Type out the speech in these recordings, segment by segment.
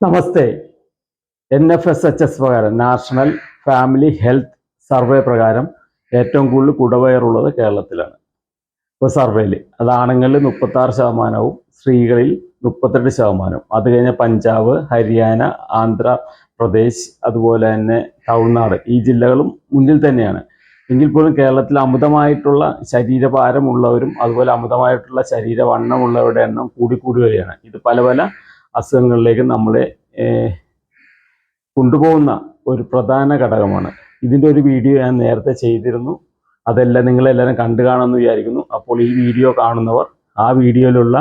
നമസ്തേ. N F S H S പ്രകാരം national family health survey പ്രകാരം ഏറ്റവും കൂടുതൽ കുടവയറുള്ളത് കേരളത്തിലാണ്. ഇപ്പോൾ സർവേയിൽ അത് ആണുങ്ങളിൽ മുപ്പത്താറ് ശതമാനവും സ്ത്രീകളിൽ മുപ്പത്തെട്ട് ശതമാനവും. അത് കഴിഞ്ഞ പഞ്ചാബ് ഹരിയാന ആന്ധ്രാപ്രദേശ് അതുപോലെ തന്നെ തമിഴ്നാട് ഈ ജില്ലകളും മുന്നിൽ തന്നെയാണ്. എങ്കിൽ പോലും കേരളത്തിൽ അമിതമായിട്ടുള്ള ശരീരഭാരമുള്ളവരും അതുപോലെ അമിതമായിട്ടുള്ള ശരീരവണ്ണമുള്ളവരുടെ എണ്ണം കൂടിക്കൂടി വരികയാണ്. ഇത് പല പല അസുഖങ്ങളിലേക്ക് നമ്മളെ കൊണ്ടുപോകുന്ന ഒരു പ്രധാന ഘടകമാണ്. ഇതിന്റെ ഒരു വീഡിയോ ഞാൻ നേരത്തെ ചെയ്തിരുന്നു. അതെല്ലാം നിങ്ങളെല്ലാവരും കണ്ടു കാണുമെന്ന് വിചാരിക്കുന്നു. അപ്പോൾ ഈ വീഡിയോ കാണുന്നവർ ആ വീഡിയോയിലുള്ള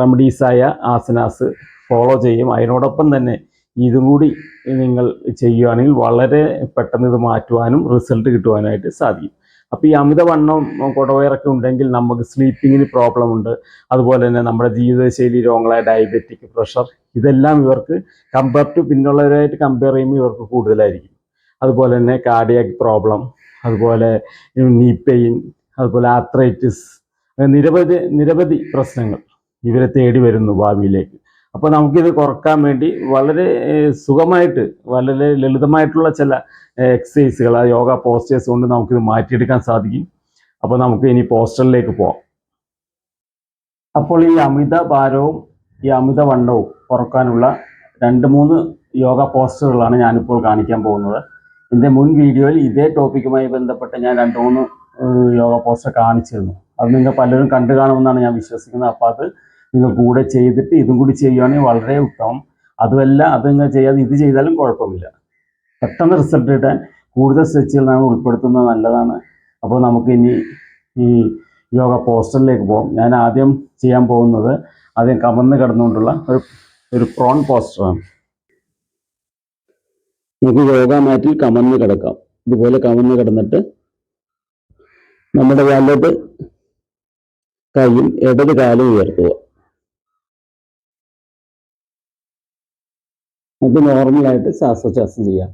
റെമഡീസായ ആസനാസ് ഫോളോ ചെയ്യും. അതിനോടൊപ്പം തന്നെ ഇതും കൂടി നിങ്ങൾ ചെയ്യുകയാണെങ്കിൽ വളരെ പെട്ടെന്ന് ഇത് മാറ്റുവാനും റിസൾട്ട് കിട്ടുവാനായിട്ട് സാധിക്കും. അപ്പോൾ ഈ അമിതവണ്ണം കുടവയറൊക്കെ ഉണ്ടെങ്കിൽ നമുക്ക് സ്ലീപ്പിങ്ങിന് പ്രോബ്ലം ഉണ്ട്. അതുപോലെ തന്നെ നമ്മുടെ ജീവിതശൈലി രോഗങ്ങളായ ഡയബറ്റിക് പ്രഷർ ഇതെല്ലാം ഇവർക്ക് കമ്പയർ ടു പിന്നുള്ളവരായിട്ട് കമ്പയർ ചെയ്യുമ്പോൾ ഇവർക്ക് കൂടുതലായിരിക്കും. അതുപോലെ തന്നെ കാർഡിയാക് പ്രോബ്ലം അതുപോലെ നീ പെയിൻ അതുപോലെ ആത്രൈറ്റിസ് നിരവധി നിരവധി പ്രശ്നങ്ങൾ ഇവരെ തേടി വരുന്നു ഭാവിയിലേക്ക്. അപ്പോൾ നമുക്കിത് കുറയ്ക്കാൻ വേണ്ടി വളരെ സുഖമായിട്ട് വളരെ ലളിതമായിട്ടുള്ള ചില എക്സസൈസുകൾ ആ യോഗ പോസ്റ്റേഴ്സ് കൊണ്ട് നമുക്കിത് മാറ്റിയെടുക്കാൻ സാധിക്കും. അപ്പോൾ നമുക്ക് ഇനി പോസ്റ്ററിലേക്ക് പോവാം. അപ്പോൾ ഈ അമിത ഭാരവും ഈ അമിത വണ്ണവും കുറക്കാനുള്ള രണ്ട് മൂന്ന് യോഗ പോസ്റ്ററുകളാണ് ഞാനിപ്പോൾ കാണിക്കാൻ പോകുന്നത്. എന്റെ മുൻ വീഡിയോയിൽ ഇതേ ടോപ്പിക്കുമായി ബന്ധപ്പെട്ട് ഞാൻ രണ്ട് മൂന്ന് യോഗ പോസ്റ്റർ കാണിച്ചിരുന്നു. അത് നിങ്ങൾ പലരും കണ്ടു കാണുമെന്നാണ് ഞാൻ വിശ്വസിക്കുന്നത്. അപ്പോൾ അത് നിങ്ങൾ കൂടെ ചെയ്തിട്ട് ഇതും കൂടി ചെയ്യുകയാണെങ്കിൽ വളരെ ഉത്തമം. അതുമല്ല അത് നിങ്ങൾ ചെയ്യാതെ ഇത് ചെയ്താലും കുഴപ്പമില്ല. പെട്ടെന്ന് റിസൾട്ട് കിട്ടാൻ കൂടുതൽ സ്ട്രെച്ചുകൾ നമ്മൾ ഉൾപ്പെടുത്തുന്നത് നല്ലതാണ്. അപ്പോൾ നമുക്ക് ഇനി ഈ യോഗ പോസ്റ്ററിലേക്ക് പോകാം. ഞാൻ ആദ്യം ചെയ്യാൻ പോകുന്നത് ആദ്യം കമന്ന് കിടന്നുകൊണ്ടുള്ള ഒരു ഒരു പ്രോൺ പോസ്റ്ററാണ് നമുക്ക് യോഗ മാറ്റിൽ കമന്ന് കിടക്കാം. ഇതുപോലെ കമന്ന് കിടന്നിട്ട് നമ്മുടെ വലത് കൈയും ഇടത് കാലും ഉയർത്തുക. നമുക്ക് നോർമലായിട്ട് ശ്വാസോച്ഛ്വാസം ചെയ്യാം.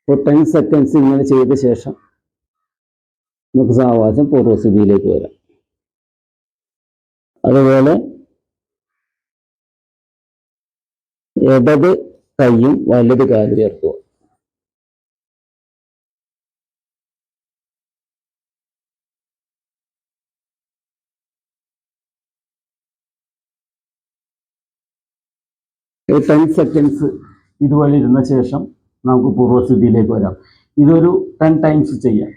ഇപ്പോൾ ടെൻ സെക്കൻഡ്സ് ഇങ്ങനെ ചെയ്ത ശേഷം നമുക്ക് സാവകാശം പൂർവസ്ഥിതിയിലേക്ക് വരാം. അതുപോലെ ഇടത് കൈയും വലത് കാലും ഉയർത്തുക ടെൻ സെക്കൻഡ്സ് ഇതുവഴി ഇരുന്ന ശേഷം നമുക്ക് പൂർവസ്ഥിതിയിലേക്ക് വരാം. ഇതൊരു ടെൻ ടൈംസ് ചെയ്യാം.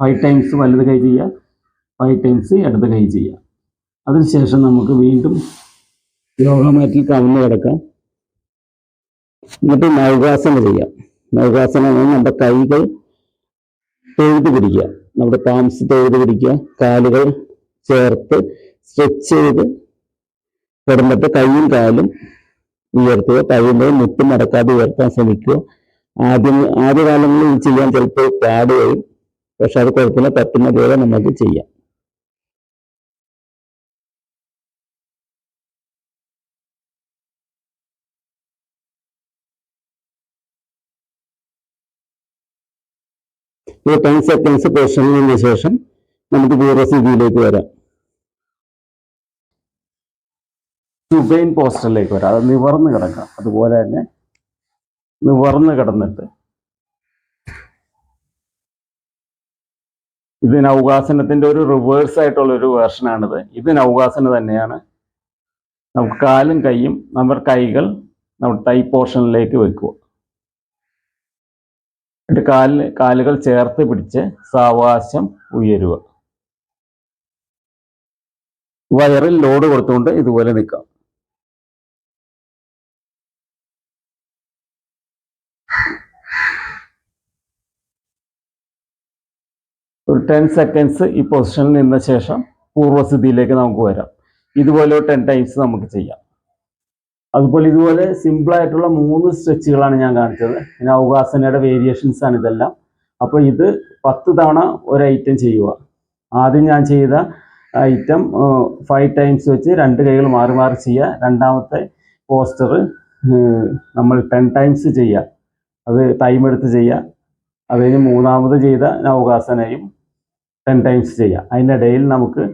ഫൈവ് ടൈംസ് വലത് കൈ ചെയ്യാം ഫൈവ് ടൈംസ് ഇടത് കൈ ചെയ്യാം അതിനുശേഷം നമുക്ക് വീണ്ടും യോഗ മാറ്റിൽ കവന്ന് കിടക്കാം. എന്നിട്ട് നൗകാസനം ചെയ്യാം. നൗകാസനം നമ്മുടെ കൈകൾ തൊഴുത് പിടിക്കുക. നമ്മുടെ പാംസ് തൊഴുത് പിടിക്കുക. കാലുകൾ ചേർത്ത് സ്ട്രെച്ച് ചെയ്ത് കിടന്നിട്ട് കൈയും കാലും ഉയർത്തുക കഴിയുമ്പോൾ മുട്ടും മടക്കാതെ ഉയർത്താൻ ശ്രമിക്കുക. ആദ്യം ആദ്യകാലങ്ങളിൽ ഇത് ചെയ്യാൻ ചിലപ്പോൾ പാട് വരും. പക്ഷെ അത് കുഴപ്പമില്ല പറ്റുന്ന പോലെ നമുക്ക് ചെയ്യാം. ഒരു ടെൻ സെക്കൻഡ്സ് പൊസിഷനിന് ശേഷം നമുക്ക് പൂർവസ്ഥിതിയിലേക്ക് വരാം. സുബൈൻ പോസ്റ്ററിലേക്ക് വരാം. അത് നിവർന്ന് കിടക്കാം. അതുപോലെ തന്നെ നിവർന്ന് കിടന്നിട്ട് ഇത് നൗകാസനത്തിന്റെ ഒരു റിവേഴ്സ് ആയിട്ടുള്ള ഒരു വേർഷനാണിത് ഇത് നൗകാസന തന്നെയാണ്. നമുക്ക് കാലും കൈയും നമ്മുടെ കൈകൾ നമ്മുടെ ടൈ പോർഷനിലേക്ക് വെക്കുക. എന്നിട്ട് കാലിൽ കാലുകൾ ചേർത്ത് പിടിച്ച് സാവകാശം ഉയരുക. വയറിൽ ലോഡ് കൊടുത്തുകൊണ്ട് ഇതുപോലെ നിൽക്കാം. ഒരു ടെൻ സെക്കൻഡ്സ് ഈ പൊസിഷനിൽ നിന്ന ശേഷം പൂർവസ്ഥിതിയിലേക്ക് നമുക്ക് വരാം. ഇതുപോലെ ടെൻ ടൈംസ് നമുക്ക് ചെയ്യാം. അതുപോലെ ഇതുപോലെ സിമ്പിളായിട്ടുള്ള മൂന്ന് സ്ട്രെച്ചുകളാണ് ഞാൻ കാണിച്ചത്. പിന്നെ ഔകാസനയുടെ വേരിയേഷൻസ് ആണ് ഇതെല്ലാം. അപ്പോൾ ഇത് പത്ത് തവണ ഒരു ഐറ്റം ചെയ്യുക. ആദ്യം ഞാൻ ചെയ്ത ഐറ്റം ഫൈവ് ടൈംസ് വെച്ച് രണ്ട് കൈകൾ മാറി മാറി ചെയ്യുക. രണ്ടാമത്തെ പോസ്റ്റർ നമ്മൾ ടെൻ ടൈംസ് ചെയ്യുക. അത് ടൈം എടുത്ത് ചെയ്യുക. അത് കഴിഞ്ഞ് മൂന്നാമത് ചെയ്ത നൗകാസനയും ടെൻ ടൈംസ് ചെയ്യാം. അതിനിടയിൽ നമുക്ക്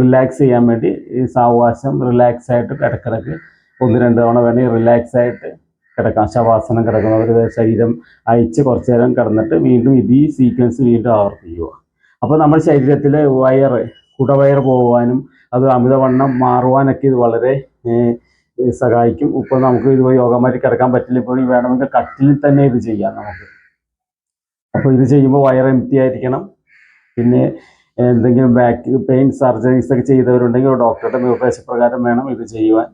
റിലാക്സ് ചെയ്യാൻ വേണ്ടി ഈ സാവകാശം റിലാക്സ് ആയിട്ട് കിടക്കിടക്ക് ഒന്ന് രണ്ട് തവണ വേണമെങ്കിൽ റിലാക്സ് ആയിട്ട് കിടക്കാം. ശവാസനം കിടക്കുന്നവർ ശരീരം അയച്ച് കുറച്ച് നേരം കിടന്നിട്ട് വീണ്ടും ഇതീ സീക്വൻസ് വീണ്ടും ആവർത്തിക്കുക. അപ്പോൾ നമ്മുടെ ശരീരത്തിലെ വയറ് കുടവയർ പോകാനും അത് അമിതവണ്ണം മാറുവാനൊക്കെ ഇത് വളരെ സഹായിക്കും. ഇപ്പോൾ നമുക്ക് ഇത് യോഗമാറ്റി കിടക്കാൻ പറ്റില്ല. ഇപ്പോൾ വേണമെങ്കിൽ കട്ടിലിൽ തന്നെ ഇത് ചെയ്യാം നമുക്ക്. അപ്പോൾ ഇത് ചെയ്യുമ്പോൾ വയർ എംറ്റി ആയിരിക്കണം. പിന്നെ എന്തെങ്കിലും ബാക്ക് പെയിൻ സർജറീസ് ഒക്കെ ചെയ്തവരുണ്ടെങ്കിൽ ഡോക്ടറുടെ നിർദ്ദേശപ്രകാരം വേണം ഇത് ചെയ്യുവാൻ.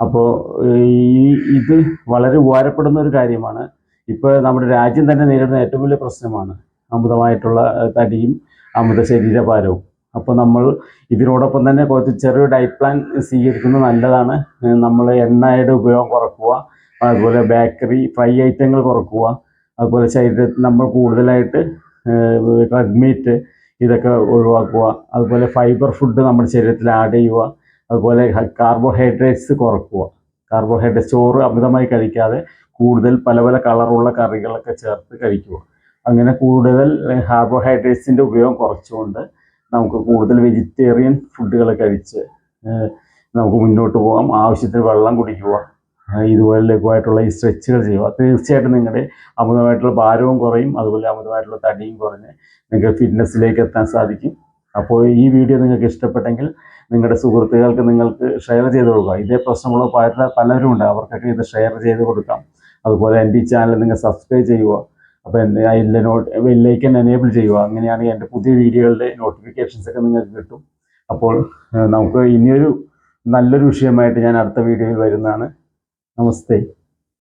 അപ്പോൾ ഈ ഇത് വളരെ ഉപകാരപ്പെടുന്ന ഒരു കാര്യമാണ്. ഇപ്പോൾ നമ്മുടെ രാജ്യം തന്നെ നേരിടുന്ന ഏറ്റവും വലിയ പ്രശ്നമാണ് അമിതമായിട്ടുള്ള തടിയും അമിത ശരീരഭാരവും. അപ്പോൾ നമ്മൾ ഇതിനോടൊപ്പം തന്നെ കുറച്ച് ചെറിയ ഡയറ്റ് പ്ലാൻ സ്വീകരിക്കുന്നത് നല്ലതാണ്. നമ്മൾ എണ്ണയുടെ ഉപയോഗം കുറക്കുക അതുപോലെ ബേക്കറി ഫ്രൈ ഐറ്റങ്ങൾ കുറക്കുക അതുപോലെ ശരീരത്തിൽ നമ്മൾ കൂടുതലായിട്ട് റെഡ് മീറ്റ് ഇതൊക്കെ ഒഴിവാക്കുക. അതുപോലെ ഫൈബർ ഫുഡ് നമ്മുടെ ശരീരത്തിൽ ആഡ് ചെയ്യുക. അതുപോലെ കാർബോഹൈഡ്രേറ്റ്സ് കുറക്കുക. കാർബോഹൈഡ്രേറ്റ് ചോറ് അമിതമായി കഴിക്കാതെ കൂടുതൽ പല പല കളറുള്ള കറികളൊക്കെ ചേർത്ത് കഴിക്കുക. അങ്ങനെ കൂടുതൽ കാർബോഹൈഡ്രേറ്റ്സിന്റെ ഉപയോഗം കുറച്ചുകൊണ്ട് നമുക്ക് കൂടുതൽ വെജിറ്റേറിയൻ ഫുഡുകൾ കഴിച്ച് നമുക്ക് മുന്നോട്ട് പോകാം. ആവശ്യത്തിന് വെള്ളം കുടിക്കുക. ഇതുപോലെ ലഘുവായിട്ടുള്ള ഈ സ്ട്രെച്ചുകൾ ചെയ്യുക. തീർച്ചയായിട്ടും നിങ്ങളുടെ അമിതമായിട്ടുള്ള ഭാരവും കുറയും. അതുപോലെ അമിതമായിട്ടുള്ള തടിയും കുറഞ്ഞ് നിങ്ങൾക്ക് ഫിറ്റ്നസ്സിലേക്ക് എത്താൻ സാധിക്കും. അപ്പോൾ ഈ വീഡിയോ നിങ്ങൾക്ക് ഇഷ്ടപ്പെട്ടെങ്കിൽ നിങ്ങളുടെ സുഹൃത്തുക്കൾക്ക് നിങ്ങൾക്ക് ഷെയർ ചെയ്ത് കൊടുക്കുക. ഇതേ പ്രശ്നമുള്ള പല പലരും ഉണ്ട്. അവർക്കൊക്കെ ഇത് ഷെയർ ചെയ്ത് കൊടുക്കാം. അതുപോലെ എന്റെ ഈ ചാനൽ നിങ്ങൾ സബ്സ്ക്രൈബ് ചെയ്യുക. അപ്പോൾ എന്റെ ഇല്ല നോട്ട് ബെല്ലൈക്കൻ എനേബിൾ ചെയ്യുക. അങ്ങനെയാണെങ്കിൽ എന്റെ പുതിയ വീഡിയോകളുടെ നോട്ടിഫിക്കേഷൻസ് ഒക്കെ നിങ്ങൾക്ക് കിട്ടും. അപ്പോൾ നമുക്ക് ഇനിയൊരു നല്ലൊരു വിഷയമായിട്ട് ഞാൻ അടുത്ത വീഡിയോയിൽ വരുന്നതാണ്. നമസ്തേ